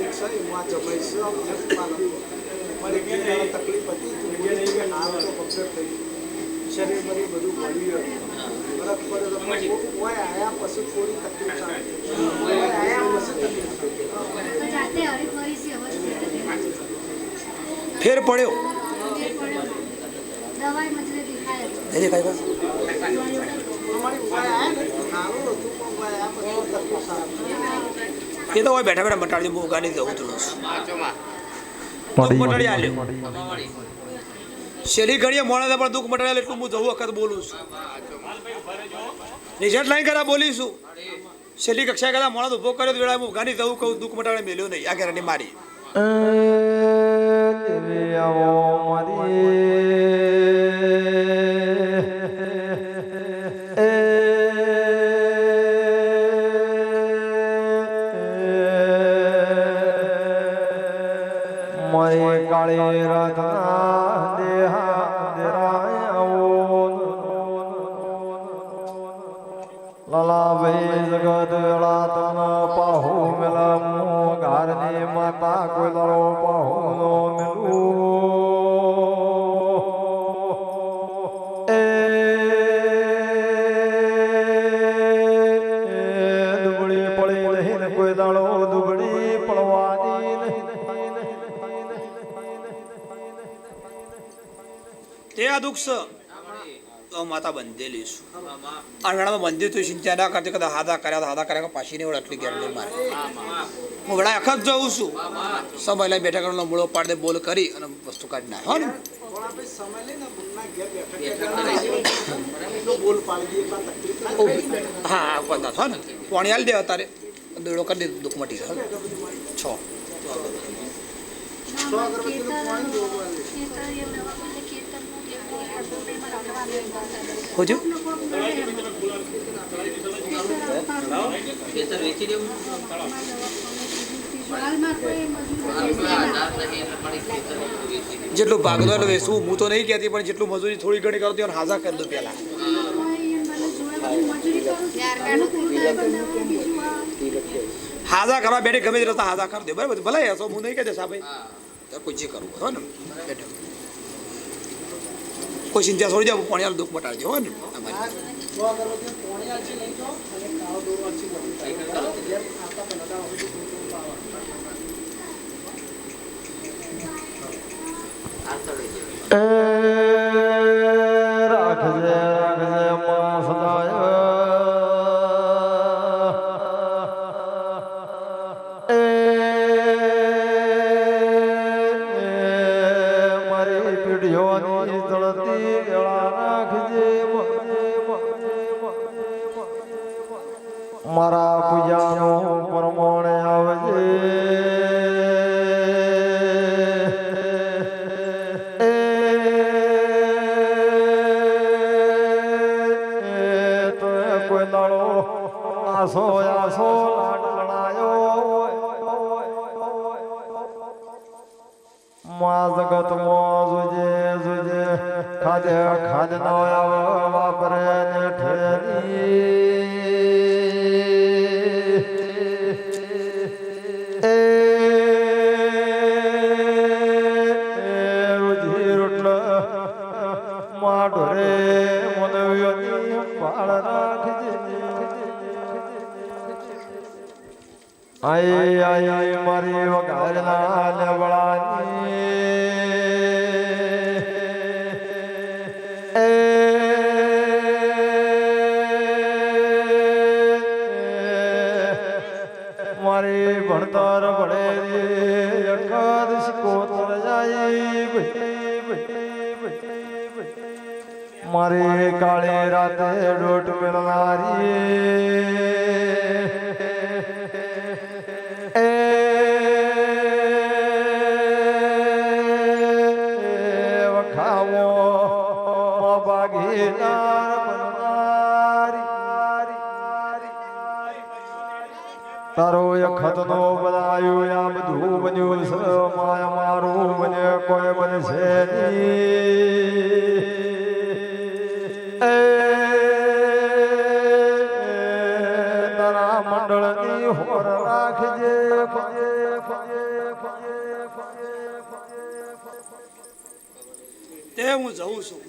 છે અમને પાલન પણ તકલીફ હતી તો કમ્પ્લીટ થઈ શરીર બરી બધું ભર્યું બરફ પડે કોઈ આયા પછી થોડી તકલીફ કોઈ આયા ફેર પડ્યો. દવાઈ મતલબ દેખાય અમારી ઉપાય આયા ને સારું હતું પણ ઉપાય આયા પછી તકલીફ સારી એ તો હોય બેઠા બેઠા મટાડી બહુ ગાડી જવું થોડું મટાડી આલ્યો શેરી ઘડીએ મોડા પણ દુઃખ મટાડ્યા એટલું હું જવું વખત બોલું છું રિઝલ્ટ લાઈન કરા બોલીશું છેલ્લી કક્ષા કદાચ મોડા ઊભો કર્યો તો વેળા હું ગાડી જવું કહું દુઃખ મટાડે મેલ્યો નહીં આ ઘેરાની મારી મારી કાળી રાતના દેહા લાલા ભાઈ જગત તન પાહુ મેલા મો ઘરની માતા કોઈ લડો આ દુઃખ માતા બંધેલી છું. આ વેળામાં બંધી તું ચિંતા ના કરતી કદાચ હાદા કર્યા હાદા કર્યા પાછી નહીં એટલી ગેરંટી મારે. હું વડા અખત જઉં છું. સમય લઈને બેઠા કરવાનો મૂળો પાડી દે, બોલ કરી અને વસ્તુ કાઢી નાખે. હો ને? ના. હા બધા હો ને? પાણી આલી દે અત્યારે. દોડો કરી દે, દુઃખ મટી જાય. છ સો અગરબત્તીનું પાણી જોવું આવે. હોજો? જેટલું એટલે વેસવું હું તો નહીં કહેતી પણ જેટલું મજૂરી થોડી ઘણી કરતી હોય ને હાજા કરી દઉં પહેલાં. હાજા કરવા બેઠી ગમે તે રસ્તા હાજા કરી દે. બરાબર? ભલે હશો હું નહીં કહેતી સાહેબ જે કરવું હોય. ને. બેઠો. કોઈ ચિંતા છોડી જાવ પાણી દુઃખ મટાડજો હોય ને અમારી મારા પૂજાનો પ્રમાણે આવજે એ તો કોઈ દાડો આસો આસો લાડ લડાયો માં જગત માં જોજે જોજે ખાધે ખાધ નો આવે વાપરે ને ઠેરી આઈ આઈ મારી વગાડના લેવડાની એ મારી ભણતર ભણે એકાદશ કોતર જાય મારી કાળી રાતે ડોટ મેળનારી. તારો અખતનો બનાયું આ બધું બન્યું છે માય મારું બને કોઈ બનશે તારા મંડળની હોર રાખજે તે હું જઉં છું.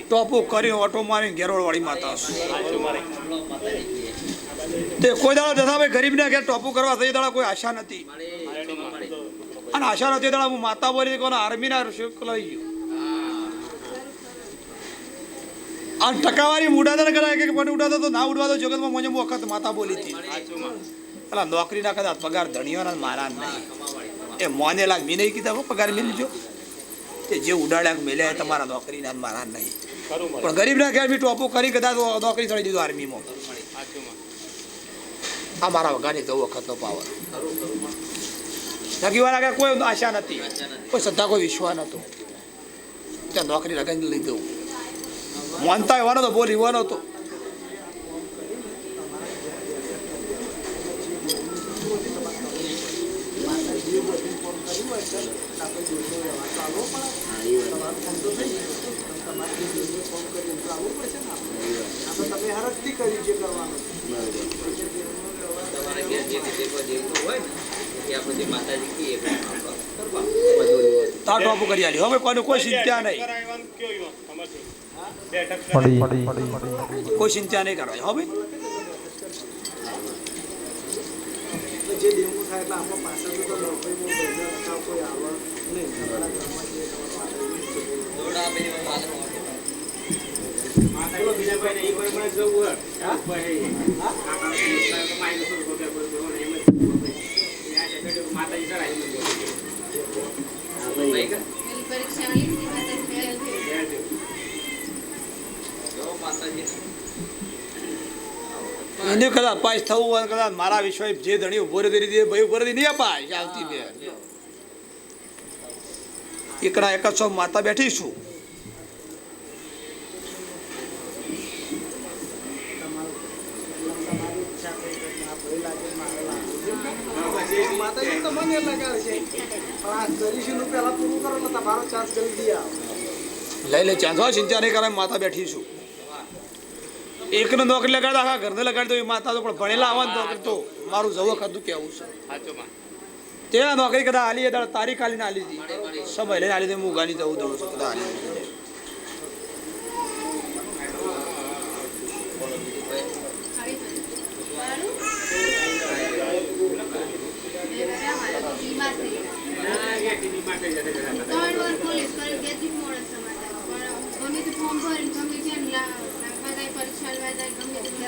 ટોપો કર્યો, ઓટો મારી ગેરોળ વાળી માતા છું. તે કોઈ દાડો દશાભાઈ ગરીબને ઘેર ટોપું કરવા થઈ દાડા કોઈ આશા નથી. અને આશા નથી દાડા હું માતા બોલી કોને આર્મીના શુલ્ક લઈ ગયો. આ ટકાવારી ઉડાદર કરાય કે મને ઉડાતો તો ના ઉડવા તો જગતમાં મને વખત માતા બોલી હતી. પેલા નોકરીના કદાચ પગાર ધણીઓના મારા નહીં. એ મોને લાગ મેં નહીં કીધા પગાર મેં લીધો તે જે ઉડાડ્યા મેલ્યા તમારા નોકરીના ને મારા નહીં. પણ ગરીબના ઘેર બી ટોપો કરી કદાચ નોકરી ચડી દીધું આર્મીમાં. આ મારા વગાડી દો વખતનો પાવર. નગીવાળા કે કોઈ આશા નથી. કોઈ શ્રદ્ધા, કોઈ વિશ્વાસ નહોતો. ત્યાં નોકરી લગાવી લીધું માનતા એવાનો તો બોલ એવાનો હતો. માતાજીએ એ આપણે જે માતાજી કહીએ. તાર ટોપો કરી આલી હવે કોઈને કોઈ ચિંતા નહીં. કોઈ ચિંતા નહીં કરવાની હવે જે દેવનું થાય એટલે આમાં તો નોકરીમાં બહેના લખાવ કોઈ આવે નહીં. તમારા ઘરમાં જે તમારા માતાજી છે. દોરડા આપીને માથે ભાઈ કે પેલી પરીક્ષા લીધી માતા ફેલ થઈ જો માતાજી એને કદાચ પાસ થવું હોય, કદાચ મારા વિશ્વાસ જે ધણી ઊભો રહી રીતે ભાઈ ઊભો રહી નહીં અપાય આવતી બે. એકડા એક માતા બેઠી છું તમારી ઈચ્છા થઈ કે આ ભય લાગે મારે ચાન્સ જલ્દી આવે. લઈ લે ચાંદવા ચિંતા નહીં કરે માતા બેઠી છું. એકને નોકરી લગાડતા આખા ઘરને લગાડી દો એ માતા તો પણ ભણેલા આવવા નોકરી તો. મારું જવું ખાતું કેવું છે? ત્યાં નોકરી કદાચ આલી તારીખ આલીને આલી હતી સમય લઈને આલી હતી હું ગાની જવું દઉં છું, કદાચ આલી હતી. ખાલી થઈ મારું મેં બધા મારા બીમાર થઈ ગયા ત્રણ વાર પોલીસ કરી બેથી મોડે સમાચાર પણ ગમે તે ફોર્મ ભરીને ગમે ત્યાં લા- નાખવા જાય પરીક્ષા લેવા જાય ગમે તે બધા કોને બીમાર થઈ ગયા. કોણ મારે ભાઈ ગ્રેજ્યુએટ માણસ છે ભણેલો ગણેલો છે પણ મારી કોઈ પરીક્ષા આવવાની હોય કોઈ હું કોઈ કામ હોય એટલે જ મારી તકલીફ થઈ જાય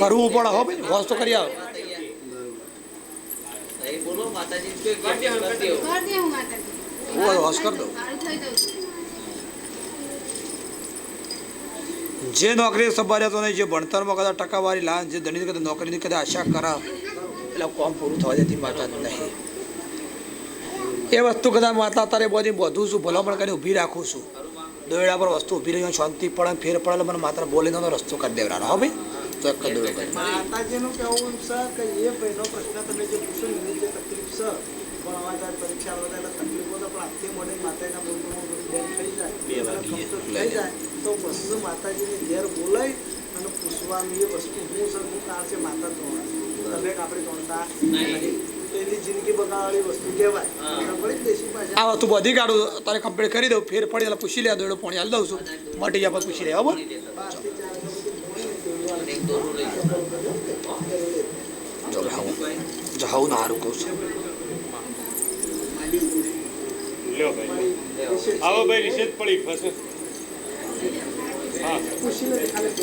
કરવું પણ હો ભાઈ હોશ તો કરી આવો. બોલો માતાજી હોશ કર દો. સારું થઈ જવું જે નોકરી સંભાળ્યા તો નહીં જે ભણતરમાં કદાચ ટકાવારી લાન જે ધણી કદાચ નોકરીની કદાચ આશા કરા એટલે કોમ પૂરું થવા જતી માતા જ નહીં. એ વસ્તુ કદાચ માતા તારે બધી બધું છું ભલામણ કરીને ઊભી રાખું છું. દોયડા પર વસ્તુ ઊભી રહી શાંતિ પડે ફેર પડે મને માત્ર બોલીને તો રસ્તો કરી દેવાનો હો ભાઈ. તો એક જ દોડો કરી માતાજીનું કહેવું છે કે એ ભાઈનો પ્રશ્ન તમે જે પૂછો એની જે તકલીફ છે પણ આવા પરીક્ષા આવતા તકલીફો તો પણ આજથી માતાજીના બોલવામાં બધું થઈ જાય. થઈ જાય. તો વસ્તુ માતાજીને ઘેર બોલાય અને પૂછવાનું એ વસ્તુ હું છે હું કાળ છે? માતા જોવા તમે આપણે એની જિંદગી બનાવવાની વસ્તુ કહેવાય. આ વસ્તુ બધી કાઢું તારે કમ્પ્લીટ કરી દઉં ફેર પડી એટલે પૂછી લે દોડો પાણી હાલ દઉં છું. મટી જાય પછી પૂછી લે બરાબર બહારથી ચાર બધું એક દોરું લઈ જો હાઉ જાઉં ના હારું કહું છું લ્યો ભાઈ આવો ભાઈ રિસેટ પડી ફસે હા પૂછીને ખાલી